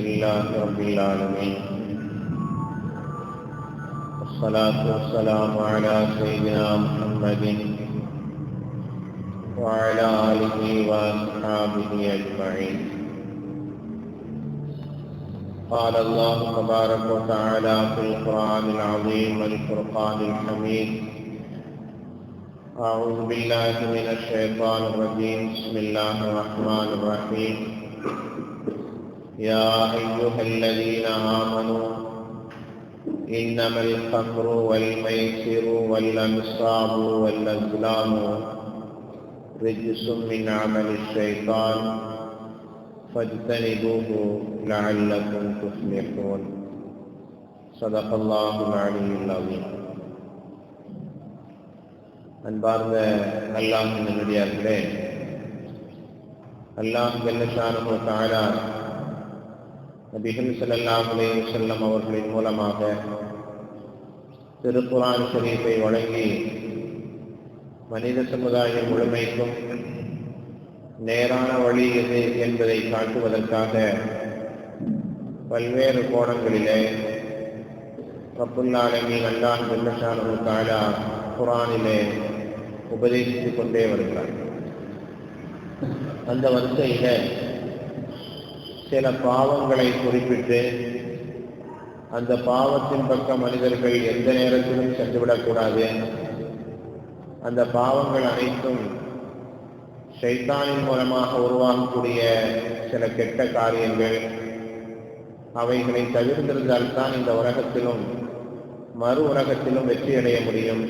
لله رب العالمين والصلاة والسلام على سيدنا محمد وعلى آله وأصحابه أجمعين قال الله تبارك وتعالى في القرآن العظيم والفرقان الحميد أعوذ بالله من الشيطان الرجيم بسم الله الرحمن الرحيم يا أيها الذين آمنوا إنما الخمر والميسر والأنصاب والأزلام رجس من عمل الشيطان فاجتنبوه لعلكم تفلحون صدق الله العلي العظيم அன்பார்ந்த அல்லாஹின் நல்லடியார்களே அல்லாஹ் ஜல்லஷானு தாரா நபிகள் ஸல்லல்லாஹு செல்லம் அவர்களின் மூலமாக திருக்குரான் ஷரீஃபை வழங்கி மனித சமுதாயம் முழுமைக்கும் நேரான வழி எது என்பதை காட்டுவதற்காக பல்வேறு கோணங்களிலே ரப்புல்லாலமீன் அல்லாஹ் ஜல்லஷானு தாலா குரானிலே உபதேசித்துக் கொண்டே வருகிறார். அந்த வரிசையில் சில பாவங்களை குறிப்பிட்டு அந்த பாவத்தின் பக்கம் மனிதர்கள் எந்த நேரத்திலும் சென்றுவிடக்கூடாது அந்த பாவங்கள் அனைத்தும் சைத்தானின் மூலமாக உருவாகக்கூடிய சில கெட்ட காரியங்கள். அவைகளை தவிர்த்திருந்தால்தான் இந்த உலகத்திலும் மறு உலகத்திலும் வெற்றி அடைய முடியும்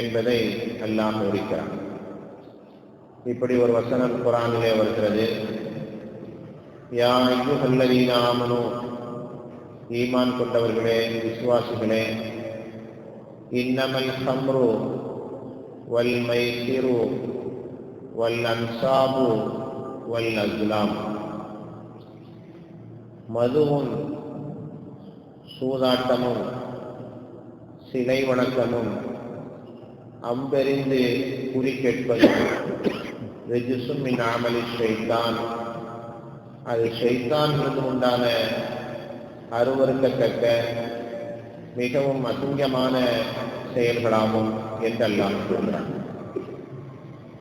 என்பதை அல்லாஹ் விவரிக்கிறார் இப்படி ஒரு வசனம் குரானிலே வருகிறது. யா ஐயுஹல்லதீன ஆமனு ஈமான் கொண்டவர்களே விசுவாசிகளே இன்னமல் ஹம்ரு வல் மைசிரு வல் அன்சாபு வல் அஸ்லாம் மதுவும் சூதாட்டமும் சிலை வணக்கமும் அம்பெறிந்து குறி கேட்பதும் ரெஜிசும் மின் ஆமலி ஷைத்தான் அது ஷைத்தான்களுக்கு உண்டான அருவருக்கத்தக்க மிகவும் அசிங்கமான செயல்களாகும் என்றெல்லாம் சொல்கிறான்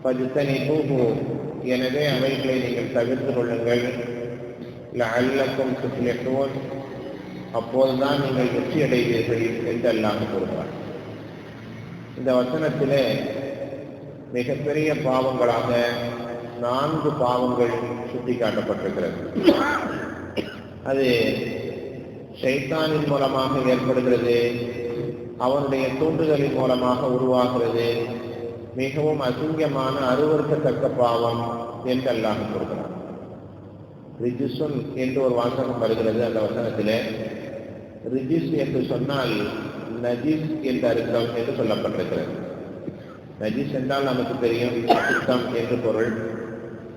பஜித்தனி பூகு எனவே அவைகளை நீங்கள் தவிர்த்து கொள்ளுங்கள். அல்லக்கும் சுற்றிலோன் அப்போதுதான் நீங்கள் வெற்றி அடைவீர்கள் என்றெல்லாம் கூறுகிறார் இந்த வசனத்திலே மிகப்பெரிய பாவங்களாக நான்கு பாவங்கள் சுட்டி காட்டப்பட்டிருக்கிறது அது சைத்தானின் மூலமாக ஏற்படுகிறது அவனுடைய தூண்டுதலின் மூலமாக உருவாகிறது மிகவும் அசிங்கமான அருவறுக்கத்தக்க பாவம் என்று அல்லாஹ் கூறுகிறார் ரிஜிசுன் என்று ஒரு வாசகம் வருகிறது அந்த வசனத்தில். ரிஜிஸ் என்று சொன்னால் நஜிஸ் என்ற அர்த்தம் என்று சொல்லப்பட்டிருக்கிறது. நஜிஸ் என்றால் நமக்கு தெரியும் அசுத்தம் என்று பொருள்.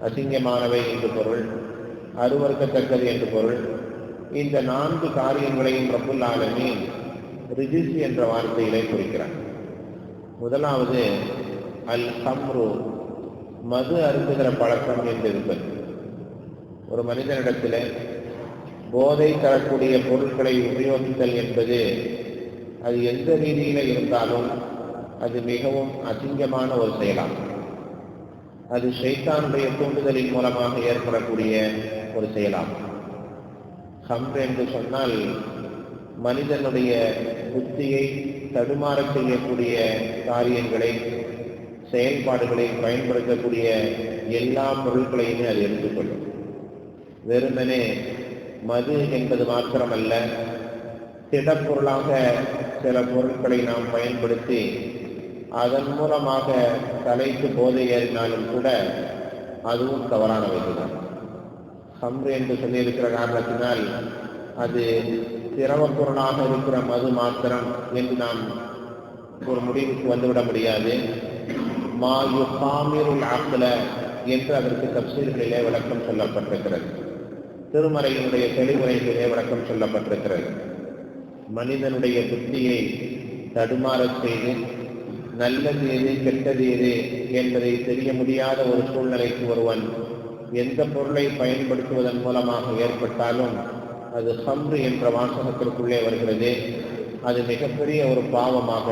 அசிங்கமானவை என்று பொருள் அருவறுக்கத்தக்கது என்று பொருள். இந்த நான்கு காரியங்களையும் ரப்புல் ஆலமி ரிஜிஸ் என்ற வார்த்தையிலே குறிக்கிறார். முதலாவது அல் ஹம்ரு மது அருந்துகிற பழக்கம் என்று இருப்பது. ஒரு மனிதனிடத்தில் போதை தரக்கூடிய பொருட்களை உபயோகித்தல் என்பது அது எந்த ரீதியில் இருந்தாலும் அது மிகவும் அசிங்கமான ஒரு செயலாகும். அது ஷைத்தானுடைய தூண்டுதலின் மூலமாக ஏற்படக்கூடிய ஒரு செயலாகும். ஹம்ப் என்று சொன்னால் மனிதனுடைய புத்தியை தடுமாற செய்யக்கூடிய காரியங்களை செயல்பாடுகளை பயன்படுத்தக்கூடிய எல்லா பொருட்களையுமே அது எடுத்துக்கொள்ளும். வெறுமனே மது என்பது மாத்திரமல்ல திடப்பொருளாக சில பொருட்களை நாம் பயன்படுத்தி அதன் மூலமாக தலைக்கு போதை ஏறினாலும் கூட அதுவும் தவறானவைதான் ஹம்ரு என்று சொல்லியிருக்கிற காரணத்தினால் அது திரவப்பொருளாக இருக்கிற மது மாத்திரம் என்று நாம் ஒரு முடிவுக்கு வந்துவிட முடியாது. மா யுஹாமிருல் ஆக்கல என்று அதற்கு தப்சீல்களிலே விளக்கம் சொல்லப்பட்டிருக்கிறது. திருமறையினுடைய தெளிவுரைகளிலே விளக்கம் சொல்லப்பட்டிருக்கிறது. மனிதனுடைய புத்தியை தடுமாறச் செய்து நல்லது எது கெட்டது எது என்பதை தெரிய முடியாத ஒரு சூழ்நிலைக்கு ஒருவன் எந்த பொருளை பயன்படுத்துவதன் மூலமாக ஏற்பட்டாலும் அது ஹம்ரு என்ற வாசகத்திற்குள்ளே வருகிறது. அது மிகப்பெரிய ஒரு பாவமாக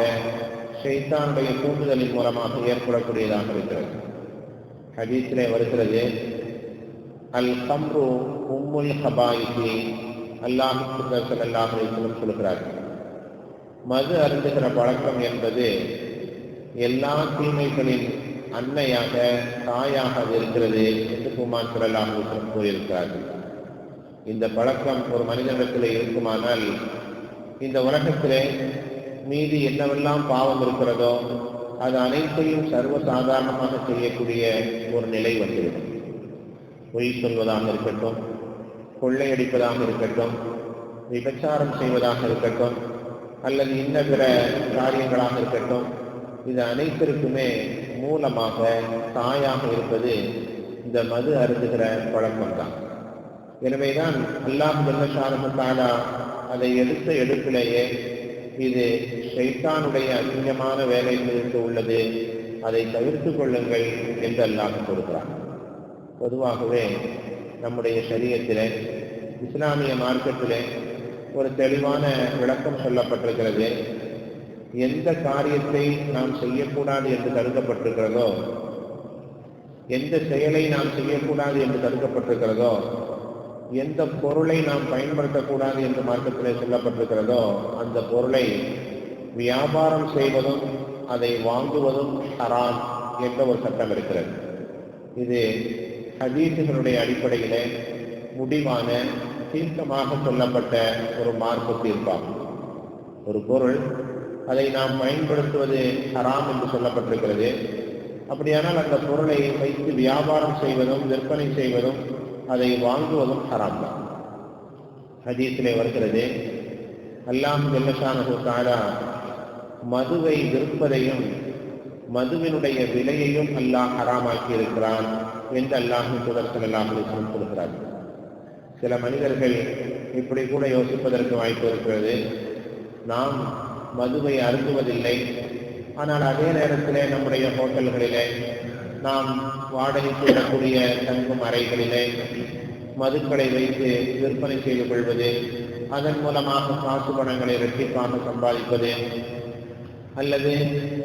ஷைத்தானுடைய தூண்டுதலின் மூலமாக ஏற்படக்கூடியதாக இருக்கிறது. ஹதீஸிலே வருகிறது அல் ஹம்ரு உம்முல் ஹபாயிக்கு அல்லாஹு சல்லாஹ் சொல்லுகிறார்கள் மது அருந்துகிற பழக்கம் என்பது எல்லா தீமைகளின் அன்னையாக தாயாக இருக்கிறது என்று குமார் சல்லாஹ் கூறியிருக்கிறார்கள். இந்த பழக்கம் ஒரு மனிதனிடத்தில் இருக்குமானால் இந்த உலகத்திலே மீதி என்னவெல்லாம் பாவம் இருக்கிறதோ அது அனைத்தையும் சர்வசாதாரணமாக செய்யக்கூடிய ஒரு நிலை வந்துவிடும். பொய் சொல்வதாக இருக்கட்டும் கொள்ளையடிப்பதாக இருக்கட்டும் விபச்சாரம் செய்வதாக இருக்கட்டும் அல்லது இன்ன பிற காரியங்களாக இருக்கட்டும் இது அனைத்திற்குமே மூலமாக தாயாக இருப்பது இந்த மது அருந்துகிற பழக்கம்தான். எனவேதான் அல்லாஹ் ஜல்லஷாரமத்தாலா அதை எடுத்த எடுப்பிலேயே இது ஷைத்தானுடைய அசிங்கமான வேலைகளிலிருந்து உள்ளது அதை தவிர்த்து கொள்ளுங்கள் என்று அல்லாஹ் கொடுக்கிறார் பொதுவாகவே நம்முடைய சரீரத்திலே இஸ்லாமிய மார்க்கத்தில் ஒரு தெளிவான விளக்கம் சொல்லப்பட்டிருக்கிறது. எந்த காரியத்தை நாம் செய்யக்கூடாது என்று தடுக்கப்பட்டிருக்கிறதோ எந்த செயலை நாம் செய்யக்கூடாது என்று தடுக்கப்பட்டிருக்கிறதோ எந்த பொருளை நாம் பயன்படுத்தக்கூடாது என்று மார்க்கத்திலே சொல்லப்பட்டிருக்கிறதோ அந்த பொருளை வியாபாரம் செய்வதும் அதை வாங்குவதும் ஹராம் என்ற ஒரு சட்டம் இருக்கிறது. இது ஹதீசுகளுடைய அடிப்படையில் முடிவான தீர்க்கமாக சொல்லப்பட்ட ஒரு மார்க்க தீர்ப்பாகும். ஒரு பொருள் அதை நாம் பயன்படுத்துவது ஹராம் என்று சொல்லப்பட்டிருக்கிறது. அப்படியானால் அந்த பொருளை வைத்து வியாபாரம் செய்வதும் விற்பனை செய்வதும் அதை வாங்குவதும் ஹராம் தான். ஹதீஸிலே வருகிறது அல்லாம் ஜல்லஷானு தாரா மதுவை விற்பதையும் மதுவினுடைய விலையையும் அல்லாஹ் ஹராமாக்கி இருக்கிறான் என்று அல்லாஹின் தொடர்சல் அல்லாஹ் சொல்கிறார் சில மனிதர்கள் இப்படி கூட யோசிப்பதற்கு வாய்ப்பு இருக்கிறது. நாம் மதுவை அருந்துவதில்லை. ஆனால் அதே நேரத்திலே நம்முடைய ஹோட்டல்களிலே நாம் வாடகைக்கு விடக்கூடிய தங்கும் அறைகளிலே மதுக்களை வைத்து விற்பனை செய்து கொள்வது அதன் மூலமாக காசு பணங்களை இரட்டிப்பாக சம்பாதிப்பது அல்லது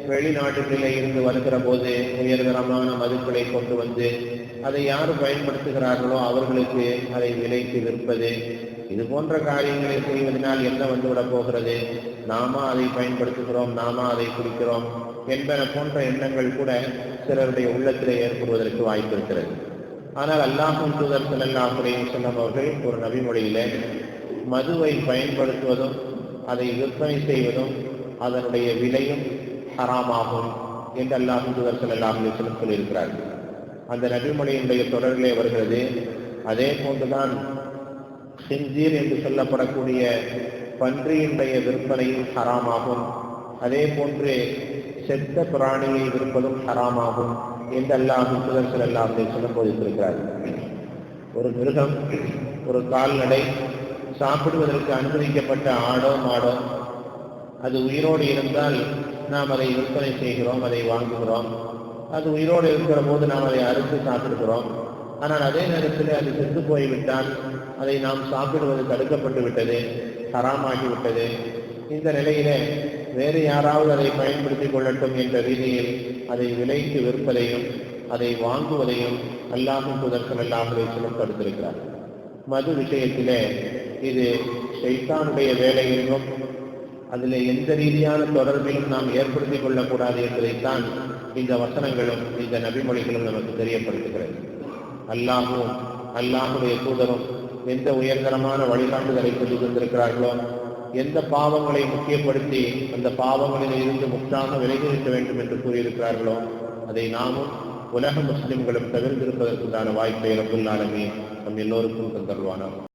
வெளிநாடுகளிலே இருந்து வருகிற போது உயர்தரமான மதுக்களை கொண்டு வந்து அதை யார் பயன்படுத்துகிறார்களோ அவர்களுக்கு அதை விலைக்கு விற்பது. இது போன்ற காரியங்களை செய்வதனால் என்ன வந்துவிடப் போகிறது? நாம அதை பயன்படுத்துகிறோம் நாம அதை குடிக்கிறோம் என்பன போன்ற எண்ணங்கள் கூட சிலருடைய உள்ளத்திலே ஏற்படுவதற்கு வாய்ப்பு இருக்கிறது. ஆனால் அல்லாஹும் தூதர் செல்லாஹுரையும் சொன்னவர்கள் ஒரு நபிமொழியில மதுவை பயன்படுத்துவதும் அதை விற்பனை செய்வதும் அதனுடைய விலையும் ஹராமாகும் என்று அல்லாஹும் தூதர் செல்லாஹுலே சொல்லியிருக்கிறார்கள். அந்த நபிமொழியினுடைய தொடர்களே வருகிறது. அதே போன்றுதான் சிஞ்சீர் என்று சொல்லப்படக்கூடிய பன்றியினுடைய விற்பனையும் ஹராமாகும். அதே போன்று செத்த பிராணியை விற்பதும் ஹராமாகும் என்று அல்லாஹ் சுதர்சல் அல்லாஹ் சொல்ல போதித்திருக்கிறார்கள் ஒரு மிருகம் ஒரு கால்நடை சாப்பிடுவதற்கு அனுமதிக்கப்பட்ட ஆடோ மாடோ அது உயிரோடு இருந்தால் நாம் அதை விற்பனை செய்கிறோம் அதை வாங்குகிறோம். அது உயிரோடு இருக்கிற போது நாம் அதை அறுத்து சாப்பிடுகிறோம். ஆனால் அதே நேரத்தில் அது செத்து போய்விட்டால் அதை நாம் சாப்பிடுவது தடுக்கப்பட்டு விட்டது ஹராமாகிவிட்டது இந்த நிலையிலே வேறு யாராவது அதை பயன்படுத்தி கொள்ளட்டும் என்ற ரீதியில் அதை விலைக்கு விற்பதையும் அதை வாங்குவதையும் அல்லாஹும் புதற்கள் அல்லாஹுடைய தடுத்திருக்கிறார் மது விஷயத்திலே இது ஷைத்தானுடைய வேலை அதில் எந்த ரீதியான தொடர்பிலும் நாம் ஏற்படுத்தி கொள்ளக்கூடாது என்பதைத்தான் இந்த வசனங்களும் இந்த நபிமொழிகளும் நமக்கு தெரியப்படுத்துகிறது. அல்லாஹும் அல்லாஹுடைய தூதரும் எந்த உயர்தரமான வழிகாட்டுதலை சொல்லி தந்திருக்கிறார்களோ எந்த பாவங்களை முக்கியப்படுத்தி அந்த பாவங்களில் இருந்து முற்றாக விலகி நிற்க வேண்டும் என்று கூறியிருக்கிறார்களோ அதை நாமும் உலக முஸ்லிம்களும் தவிர்த்திருப்பதற்குண்டான வாய்ப்பை ரபுல்லாலுமே நம் எல்லோருக்கும் தந்தருவானாகும்